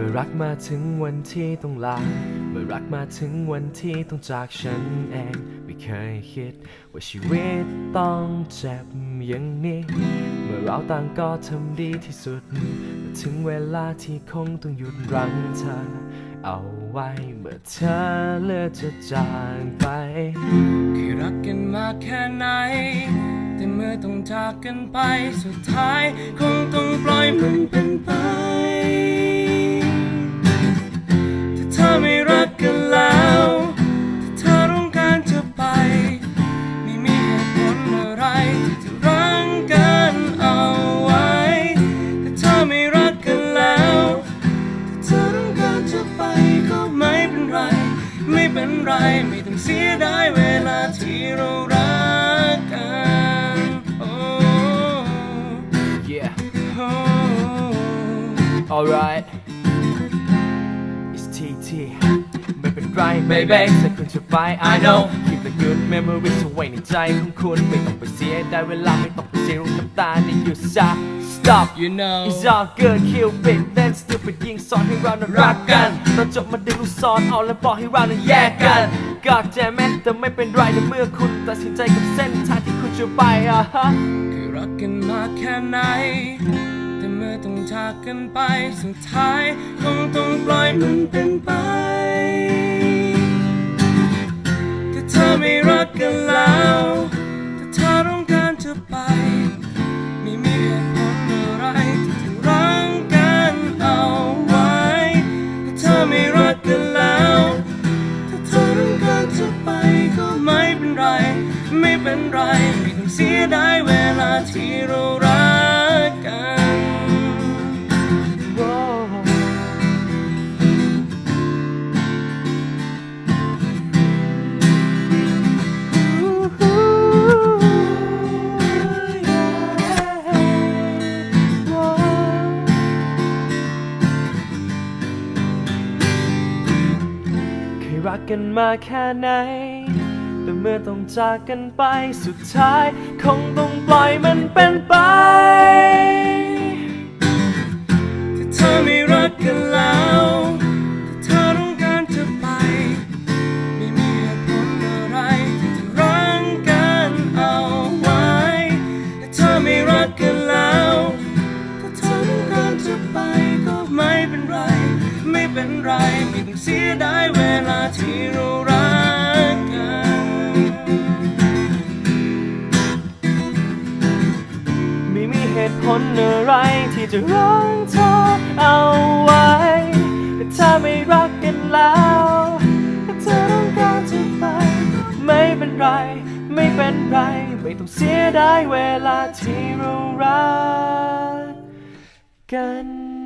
มื่อรักมาถึงวันที่ต้องลา เมื่อรักมาถึงวันที่ต้องจากฉันเอง ไม่เคยคิด ว่าชีวิตต้องเจ็บอย่างนี้ เมื่อเราต่างก็ทำดีที่สุดเมื่อถึงเวลาที่คงต้องหยุดรังเธอ เอาไว้เมื่อเธอเลือกจะจากไปเคยรักกันมาแค่ไหนแต่เมื่อต้องจากกันไปสุดท้าย คงต้องปล่อยมันเป็นไป เป็นไร ไม่ต้องเสียดายเวลาที่เรารักกันโอ้ yeah โอ้ alright it's TT ไม่เป็นไร baby ถ้าคุณจะไป I know keep the good memories เอาไว้ในใจของคุณไม่ต้องไปเสียดายเวลาไม่ต้องไปเสียรูน้ำตาในหยุดซะ stop you know It's all good kill bit then stupid ยิงสอนให้เรานั้นรักกันตอนจบมาดึงลูกศรเอาแล้วบอกให้เรานั้นแยกกัน God damn it แต่ไม่เป็นไรในเมื่อคุณตัดสินใจกับเส้นทางที่คุณจะไปอะฮะคือรักกันมาแค่ไหนแต่เมื่อต้องจากกันไปสุดท้ายคงต้องปล่อยมันเป็นไป ไม่มีเหตุผลอะไรที่จะรั้งกันเอาไว้ถ้าเธอไม่รักกันแล้ว ถ้าเธอต้องการจะไปก็ไม่เป็นไร ไม่เป็นไร ไม่ต้องเสียดายเวลาที่เรารัก รักกันมาแค่ไหน แต่เมื่อต้องจากกันไปสุดท้าย คงต้อง เป็นไรไม่ต้องเสียดายเวลาที่เรารักกัน ไม่มีเหตุผลอะไรที่จะร้องเธอเอาไว้แต่ถ้าไม่รักกันแล้วถ้าเธอต้องการจะไป ไม่เป็นไร ไม่เป็นไร ไม่ต้องเสียดายเวลาที่เรารักกัน